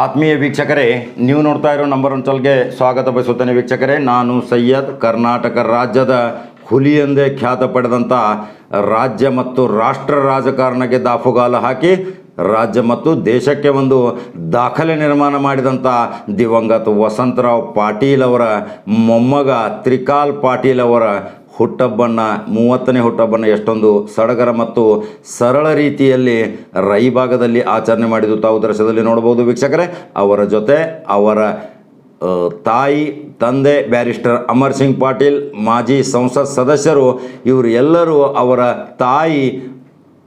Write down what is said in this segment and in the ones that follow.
ಆತ್ಮೀಯ ವೀಕ್ಷಕರೇ, ನೀವು ನೋಡ್ತಾ ಇರೋ ನಂಬರ್ ಒನ್ ಚಾಲ್ಗೆ ಸ್ವಾಗತ ಬಯಸುತ್ತೇನೆ ವೀಕ್ಷಕರೇ. ನಾನು ಸೈಯದ್, ಕರ್ನಾಟಕ ರಾಜ್ಯದ ಹುಲಿ ಎಂದೇ ಖ್ಯಾತ ಪಡೆದಂಥ ರಾಜ್ಯ ಮತ್ತು ರಾಷ್ಟ್ರ ರಾಜಕಾರಣಕ್ಕೆ ದಾಫುಗಾಲ ಹಾಕಿ, ರಾಜ್ಯ ಮತ್ತು ದೇಶಕ್ಕೆ ಒಂದು ದಾಖಲೆ ನಿರ್ಮಾಣ ಮಾಡಿದಂಥ ದಿವಂಗತ ವಸಂತರಾವ್ ಪಾಟೀಲ್ ಅವರ ಮೊಮ್ಮಗ ತ್ರಿಕಾಲ್ ಪಾಟೀಲ್ ಅವರ ಹುಟ್ಟಬ್ಬನ್ನು ಮೂವತ್ತನೇ ಹುಟ್ಟಬ್ಬನ್ನು ಎಷ್ಟೊಂದು ಸಡಗರ ಮತ್ತು ಸರಳ ರೀತಿಯಲ್ಲಿ ರೈಭಾಗದಲ್ಲಿ ಆಚರಣೆ ಮಾಡಿದ್ದು ತಾವು ದೃಶ್ಯದಲ್ಲಿ ನೋಡಬಹುದು ವೀಕ್ಷಕರೇ. ಅವರ ಜೊತೆ ಅವರ ತಾಯಿ, ತಂದೆ, ಬ್ಯಾರಿಸ್ಟರ್ ಅಮರ್ ಸಿಂಗ್ ಪಾಟೀಲ್, ಮಾಜಿ ಸಂಸತ್ ಸದಸ್ಯರು, ಇವರು ಎಲ್ಲರೂ ಅವರ ತಾಯಿ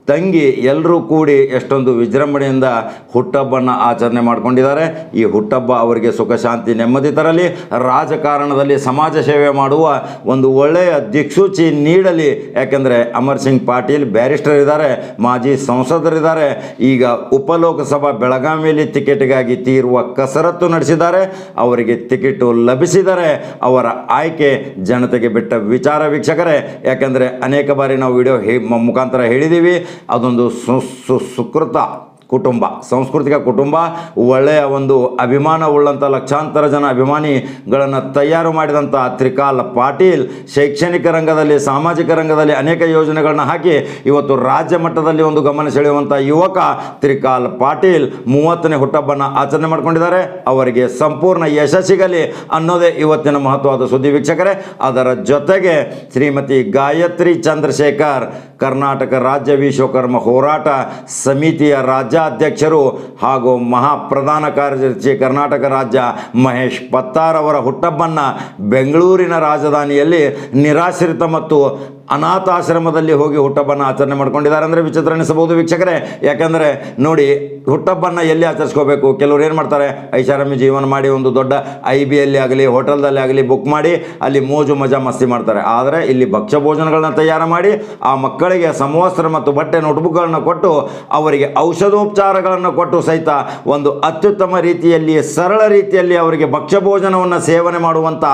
ತಂಗಿ ಎಲ್ಲರೂ ಕೂಡಿ ಎಷ್ಟೊಂದು ವಿಜೃಂಭಣೆಯಿಂದ ಹುಟ್ಟಬ್ಬನ ಆಚರಣೆ ಮಾಡಿಕೊಂಡಿದ್ದಾರೆ. ಈ ಹುಟ್ಟಬ್ಬ ಅವರಿಗೆ ಸುಖ, ಶಾಂತಿ, ನೆಮ್ಮದಿ ತರಲಿ. ರಾಜಕಾರಣದಲ್ಲಿ ಸಮಾಜ ಸೇವೆ ಮಾಡುವ ಒಂದು ಒಳ್ಳೆಯ ದಿಕ್ಸೂಚಿ ನೀಡಲಿ. ಯಾಕೆಂದರೆ ಅಮರ್ ಸಿಂಗ್ ಪಾಟೀಲ್ ಬ್ಯಾರಿಸ್ಟರ್ ಇದ್ದಾರೆ, ಮಾಜಿ ಸಂಸದರಿದ್ದಾರೆ. ಈಗ ಉಪಲೋಕಸಭಾ ಬೆಳಗಾವಿಯಲ್ಲಿ ಟಿಕೆಟ್ಗಾಗಿ ತೀರುವ ಕಸರತ್ತು ನಡೆಸಿದ್ದಾರೆ. ಅವರಿಗೆ ಟಿಕೆಟು ಲಭಿಸಿದರೆ ಅವರ ಆಯ್ಕೆ ಜನತೆಗೆ ಬಿಟ್ಟ ವಿಚಾರ ವೀಕ್ಷಕರೇ. ಯಾಕೆಂದರೆ ಅನೇಕ ಬಾರಿ ನಾವು ವಿಡಿಯೋ ಮುಖಾಂತರ ಹೇಳಿದ್ದೀವಿ. ಅದೊಂದು ಸು ಕುಟುಂಬ, ಸಾಂಸ್ಕೃತಿಕ ಕುಟುಂಬ, ಒಳ್ಳೆಯ ಒಂದು ಅಭಿಮಾನ ಉಳ್ಳಂಥ ಲಕ್ಷಾಂತರ ಜನ ಅಭಿಮಾನಿಗಳನ್ನು ತಯಾರು ಮಾಡಿದಂಥ ತ್ರಿಕಾಲ ಪಾಟೀಲ್ ಶೈಕ್ಷಣಿಕ ರಂಗದಲ್ಲಿ, ಸಾಮಾಜಿಕ ರಂಗದಲ್ಲಿ ಅನೇಕ ಯೋಜನೆಗಳನ್ನು ಹಾಕಿ ಇವತ್ತು ರಾಜ್ಯ ಮಟ್ಟದಲ್ಲಿ ಒಂದು ಗಮನ ಸೆಳೆಯುವಂಥ ಯುವಕ ತ್ರಿಕಾಲ್ ಪಾಟೀಲ್ ಮೂವತ್ತನೇ ಹುಟ್ಟಬ್ಬನ್ನು ಆಚರಣೆ ಮಾಡಿಕೊಂಡಿದ್ದಾರೆ. ಅವರಿಗೆ ಸಂಪೂರ್ಣ ಯಶಸ್ಸಿಗಲಿ ಸಿಗಲಿ ಅನ್ನೋದೇ ಇವತ್ತಿನ ಮಹತ್ವದ ಸುದ್ದಿ ವೀಕ್ಷಕರೇ. ಅದರ ಜೊತೆಗೆ ಶ್ರೀಮತಿ ಗಾಯತ್ರಿ ಚಂದ್ರಶೇಖರ್ ಕರ್ನಾಟಕ ರಾಜ್ಯ ವಿಶ್ವಕರ್ಮ ಹೋರಾಟ ಸಮಿತಿಯ ರಾಜ್ಯಾಧ್ಯಕ್ಷರು ಹಾಗೂ ಮಹಾಪ್ರಧಾನ ಕಾರ್ಯದರ್ಶಿ ಕರ್ನಾಟಕ ರಾಜ್ಯ ಮಹೇಶ್ ಪತ್ತಾರ್ ಅವರ ಹುಟ್ಟಬ್ಬನ್ನು ಬೆಂಗಳೂರಿನ ರಾಜಧಾನಿಯಲ್ಲಿ ನಿರಾಶ್ರಿತ ಮತ್ತು ಅನಾಥಾಶ್ರಮದಲ್ಲಿ ಹೋಗಿ ಹುಟ್ಟಬ್ಬನ್ನು ಆಚರಣೆ ಮಾಡ್ಕೊಂಡಿದ್ದಾರೆ ಅಂದರೆ ವಿಚಿತ್ರ ಅನಿಸಬಹುದು ವೀಕ್ಷಕರೇ. ಯಾಕಂದರೆ ನೋಡಿ, ಹುಟ್ಟಬ್ಬನ್ನು ಎಲ್ಲಿ ಆಚರಿಸ್ಕೋಬೇಕು? ಕೆಲವರು ಏನು ಮಾಡ್ತಾರೆ? ಐಷಾರಾಮಿ ಜೀವನ ಮಾಡಿ ಒಂದು ದೊಡ್ಡ ಐ ಬಿಯಲ್ಲಿ ಆಗಲಿ, ಹೋಟೆಲ್ದಲ್ಲಿ ಆಗಲಿ ಬುಕ್ ಮಾಡಿ, ಅಲ್ಲಿ ಮೋಜು ಮಜಾ ಮಸ್ತಿ ಮಾಡ್ತಾರೆ. ಆದರೆ ಇಲ್ಲಿ ಭಕ್ಷ್ಯ ಭೋಜನಗಳನ್ನ ತಯಾರು ಮಾಡಿ, ಆ ಮಕ್ಕಳಿಗೆ ಸಮವಸ್ತ್ರ ಮತ್ತು ಬಟ್ಟೆ ನೋಟ್ಬುಕ್ಗಳನ್ನು ಕೊಟ್ಟು, ಅವರಿಗೆ ಔಷಧೋಪಚಾರಗಳನ್ನು ಕೊಟ್ಟು ಸಹಿತ ಒಂದು ಅತ್ಯುತ್ತಮ ರೀತಿಯಲ್ಲಿ ಸರಳ ರೀತಿಯಲ್ಲಿ ಅವರಿಗೆ ಭಕ್ಷ್ಯ ಭೋಜನವನ್ನು ಸೇವನೆ ಮಾಡುವಂಥ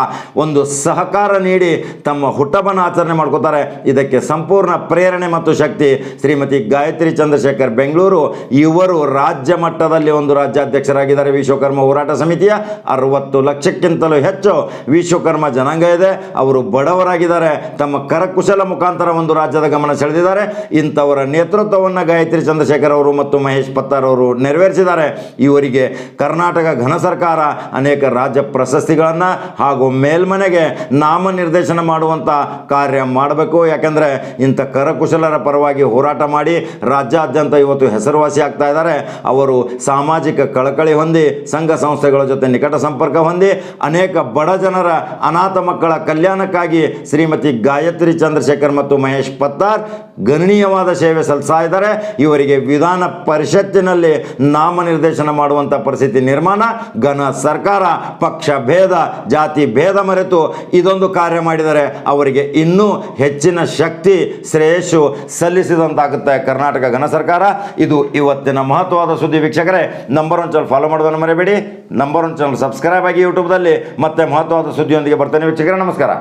ಒಂದು ಸಹಕಾರ ನೀಡಿ ತಮ್ಮ ಹುಟ್ಟಬ್ಬನ ಆಚರಣೆ ಮಾಡ್ಕೋತಾರೆ. ಇದಕ್ಕೆ ಸಂಪೂರ್ಣ ಪ್ರೇರಣೆ ಮತ್ತು ಶಕ್ತಿ ಶ್ರೀಮತಿ ಗಾಯತ್ರಿ ಚಂದ್ರಶೇಖರ್ ಬೆಂಗಳೂರು. ಇವರು ರಾಜ್ಯ ಮಟ್ಟದಲ್ಲಿ ಒಂದು ರಾಜ್ಯಾಧ್ಯಕ್ಷರಾಗಿದ್ದಾರೆ. ವಿಶ್ವಕರ್ಮ ಹೋರಾಟ ಸಮಿತಿಯ ಅರವತ್ತು ಲಕ್ಷಕ್ಕಿಂತಲೂ ಹೆಚ್ಚು ವಿಶ್ವಕರ್ಮ ಜನಾಂಗ ಇದೆ. ಅವರು ಬಡವರಾಗಿದ್ದಾರೆ. ತಮ್ಮ ಕರಕುಶಲ ಮುಖಾಂತರ ಒಂದು ರಾಜ್ಯದ ಗಮನ ಸೆಳೆದಿದ್ದಾರೆ. ಇಂಥವರ ನೇತೃತ್ವವನ್ನು ಗಾಯತ್ರಿ ಚಂದ್ರಶೇಖರ್ ಅವರು ಮತ್ತು ಮಹೇಶ್ ಪತ್ತಾರ್ ಅವರು ನೆರವೇರಿಸಿದ್ದಾರೆ. ಇವರಿಗೆ ಕರ್ನಾಟಕ ಘನ ಸರ್ಕಾರ ಅನೇಕ ರಾಜ್ಯ ಪ್ರಶಸ್ತಿಗಳನ್ನು ಹಾಗೂ ಮೇಲ್ಮನೆಗೆ ನಾಮನಿರ್ದೇಶನ ಮಾಡುವಂಥ ಕಾರ್ಯ ಮಾಡಬೇಕು. ಯಾಕೆಂದರೆ ಇಂಥ ಕರಕುಶಲರ ಪರವಾಗಿ ಹೋರಾಟ ಮಾಡಿ ರಾಜ್ಯಾದ್ಯಂತ ಇವತ್ತು ಹೆಸರುವಾಸಿ ಆಗ್ತಾ ಇದ್ದಾರೆ. ಅವರು ಸಾಮಾಜಿಕ ಕಳಕಳಿ ಹೊಂದಿ, ಸಂಘ ಸಂಸ್ಥೆಗಳ ಜೊತೆ ನಿಕಟ ಸಂಪರ್ಕ ಹೊಂದಿ, ಅನೇಕ ಬಡ ಜನರ ಅನಾಥ ಮಕ್ಕಳ ಕಲ್ಯಾಣಕ್ಕಾಗಿ ಶ್ರೀಮತಿ ಗಾಯತ್ರಿ ಚಂದ್ರಶೇಖರ್ ಮತ್ತು ಮಹೇಶ್ ಪತ್ತಾರ್ ಗಣನೀಯವಾದ ಸೇವೆ ಸಲ್ಲಿಸ್ತಾ ಇದ್ದಾರೆ. ಇವರಿಗೆ ವಿಧಾನ ಪರಿಷತ್ತಿನಲ್ಲಿ ನಾಮನಿರ್ದೇಶನ ಮಾಡುವಂಥ ಪರಿಸ್ಥಿತಿ ನಿರ್ಮಾಣ, ಘನ ಸರ್ಕಾರ, ಪಕ್ಷ ಭೇದ, ಜಾತಿ ಭೇದ ಮರೆತು ಇದೊಂದು ಕಾರ್ಯ ಮಾಡಿದರೆ ಅವರಿಗೆ ಇನ್ನೂ ಹೆಚ್ಚಿನ ಶಕ್ತಿ ಶ್ರೇಯಸ್ಸು ಸಲ್ಲಿಸಿದಂತಾಗುತ್ತೆ ಕರ್ನಾಟಕ ಘನ ಸರ್ಕಾರ. ಇದು ಇವತ್ತಿನ ಮಹತ್ವವಾದ ಸುದ್ದಿ ವೀಕ್ಷಕರೇ. ನಂಬರ್ ಒನ್ ಚಾನಲ್ ಫಾಲೋ ಮಾಡೋದನ್ನು ಮರಿಬೇಡಿ ನಂಬರ್ ಒನ್ ಚಾನಲ್ ಸಬ್ಸ್ಕ್ರೈಬ್ ಆಗಿ ಯೂಟ್ಯೂಬ್ದಲ್ಲಿ ಮತ್ತೆ ಮಹತ್ವವಾದ ಸುದ್ದಿಯೊಂದಿಗೆ ಬರ್ತೇನೆ ವೀಕ್ಷಕರೇ. ನಮಸ್ಕಾರ.